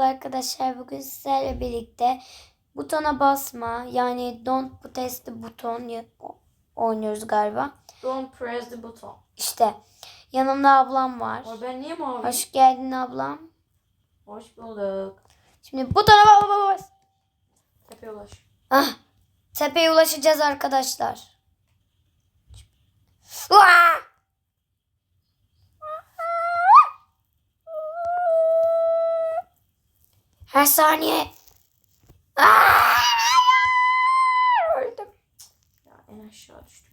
Arkadaşlar bugün sizlerle birlikte butona basma yani don't press the button oynuyoruz galiba. Don't press the button. İşte yanımda ablam var. Ay ben niye mavi? Hoş, Hoş geldin ablam. bulduk. Şimdi butona bas bas bas. Tepeye ulaş. Ah, tepeye ulaşacağız arkadaşlar. Uaa! Her saniye. Aa! Öldüm. Ya en aşağı düştüm.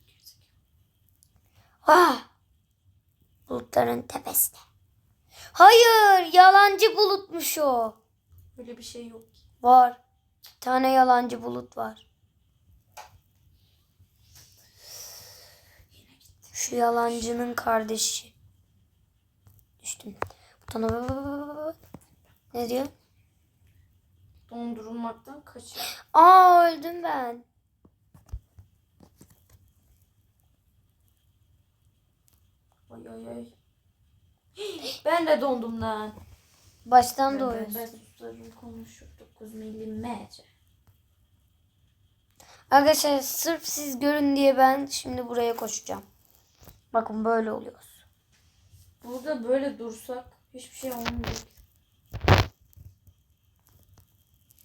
Ah! Bulutların tepesinde. Hayır, yalancı bulutmuş o. Böyle bir şey yok ki. Var. Bir tane yalancı bulut var. Şu yalancının kardeşi. Düştüm. Ne diyor? Dondurulmaktan kaçıyor. Aa öldüm ben. Ay ay ay. Ben de dondum lan. Baştan doğuyorsun. ben suslarım konuşur 9 milimetre. Arkadaşlar sırf siz görün diye ben şimdi buraya koşacağım. Bakın böyle oluyor. Burada böyle dursak hiçbir şey olmayacak.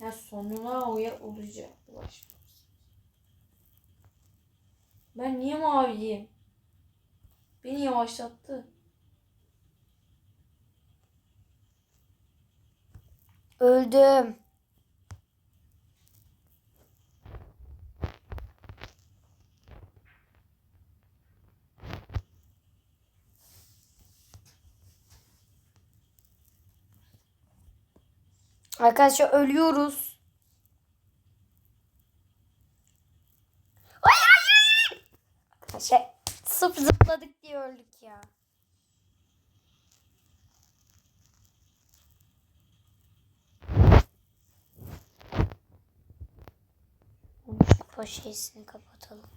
Ya sonuna uya olacak. Ulaş. Ben niye maviyim? Beni yavaşlattı. Öldüm. Arkadaşlar ölüyoruz. Ay hayır. Arkadaşlar sırf zıpladık diye öldük ya. Poşetini kapatalım.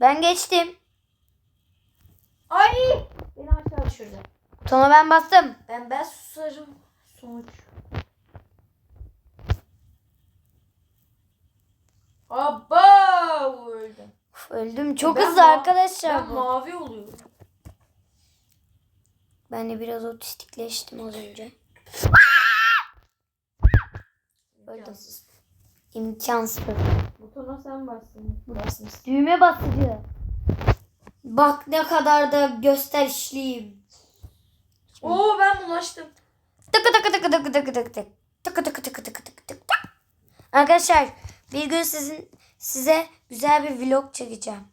Ben geçtim. Ay! Aşağı düşürdü. Butona ben bastım. Ben ben susarım. Sonuç. Abba öldüm. Uf, öldüm. Çok Ben hızlı arkadaşlar Ben bu. mavi oluyorum. Ben de biraz otistikleştim az önce. Öldüm. İmkansız. Butona sen bastın. Bastın. Düğme basıcı. Bak ne kadar da gösterişliyim. Oo ben bulaştım. Tıkı tıkı tıkı tıkı tıkı tıkı tık. Tıkı tıkı tıkı tıkı tıkı tık. Arkadaşlar bir gün sizin size güzel bir vlog çekeceğim.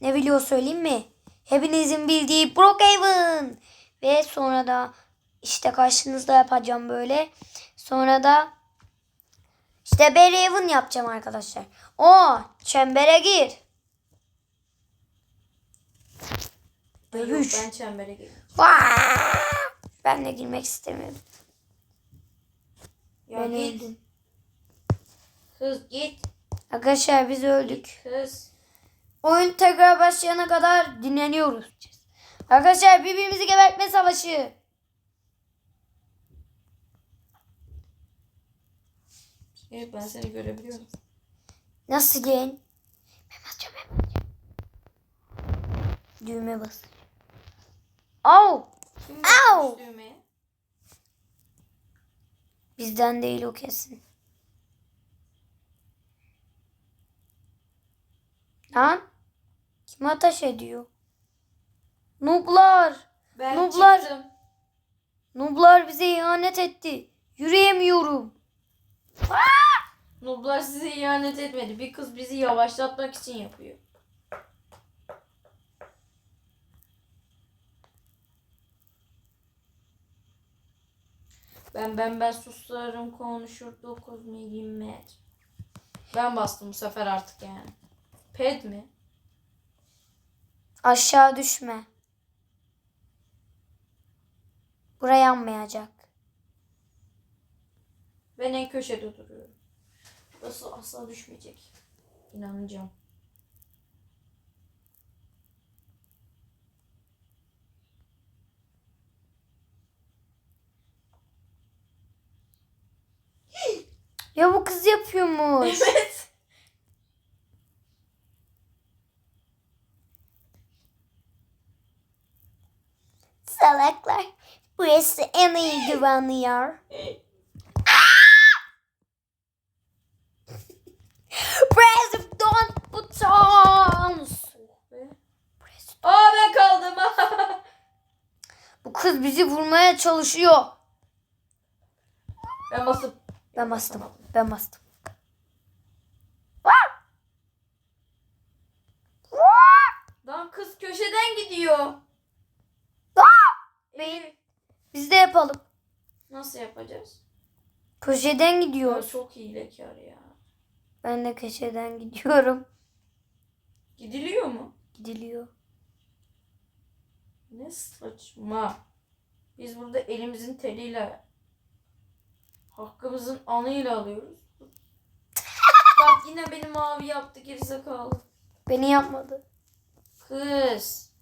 Ne vlog söyleyeyim mi? Hepinizin bildiği Brookhaven. Ve sonra da işte karşınızda yapacağım böyle. Sonra da işte Berryhaven yapacağım arkadaşlar. O çembere gir. Dövüş. ben çembere. Vaa! Ben de girmek istemiyorum. Ya Ben git. öldüm. Kız git. Arkadaşlar biz öldük. Kız. Oyun tekrar başlayana kadar dinleniyoruz. Arkadaşlar birbirimizi gebertme savaşı. Evet ben seni görebiliyorum. Nasıl gen? Ben basacağım ben basacağım. Düğme bas. Au! Kim Au! Bizden değil o kesin. Lan? Kim ateş ediyor? Nublar! Ben Nublar. çıktım. Nublar bize ihanet etti. Yürüyemiyorum. Nublar size ihanet etmedi. Bir kız bizi yavaşlatmak için yapıyor. Ben ben ben susarım konuşur 9 milimetre. Ben bastım bu sefer artık yani. Ped mi? Aşağı düşme. Buraya yanmayacak. Ben en köşede duruyorum. Burası asla düşmeyecek. İnanacağım. Ya bu kız yapıyormuş. Evet. Salaklar. Burası en iyi güvenli yer. President Buttons. Aa ben kaldım. Bu kız bizi vurmaya çalışıyor. ben basıp. Ben bastım. Ben bastım. Lan kız köşeden gidiyor. Beyin. Biz de yapalım. Nasıl yapacağız? Köşeden Ya gidiyoruz. çok hilekar ya. Ben de köşeden gidiyorum. Gidiliyor mu? Gidiliyor. Ne saçma. Biz burada elimizin teliyle hakkımızın anıyla alıyoruz. Bak yine beni mavi yaptı gerizekalı. Beni yapmadı. Kız.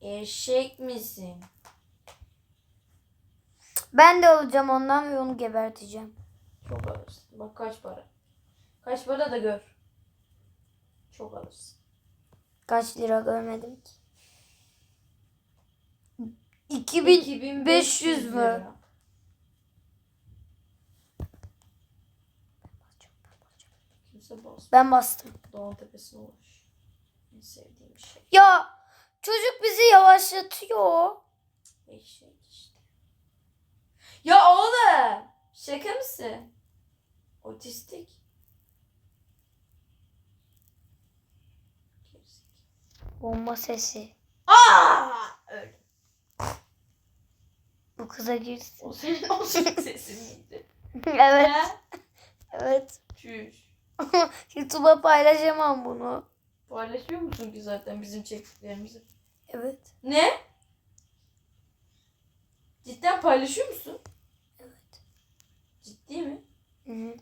Eşek misin? Ben de alacağım ondan ve onu geberteceğim. Çok alırsın. Bak kaç para. Kaç para da gör. Çok alırsın. Kaç lira görmedim ki. 2000 2500 mü? lira. Kimse basmıyor. ben bastım. Dağın tepesine ulaş. En sevdiğim şey. Ya çocuk bizi yavaşlatıyor. Eşek işte. Ya oğlum. Şaka mısın? Otistik. Bomba sesi. Aa! Öyle. Bu kıza girsin. O senin, o senin sesin miydi? evet. Evet. Çüş. YouTube'a paylaşamam bunu. Paylaşıyor musun ki zaten bizim çektiklerimizi? Evet. Ne? Cidden paylaşıyor musun? Evet. Ciddi mi? Hı hı.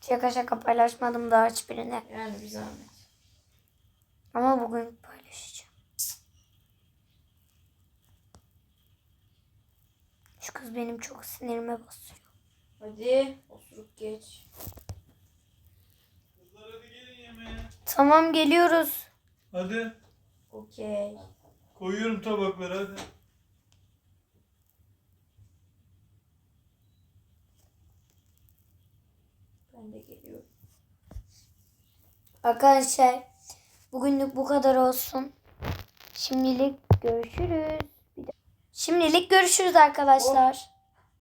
Şaka şaka paylaşmadım daha hiçbirine. Yani bir zahmet. Ama bugün paylaşacağım. Şu kız benim çok sinirime basıyor. Hadi oturup geç. Hadi gelin yemeğe. Tamam geliyoruz. Hadi. Okey. Koyuyorum tabakları hadi. Ben de geliyorum. Arkadaşlar bugünlük bu kadar olsun. Şimdilik görüşürüz. Şimdilik görüşürüz arkadaşlar.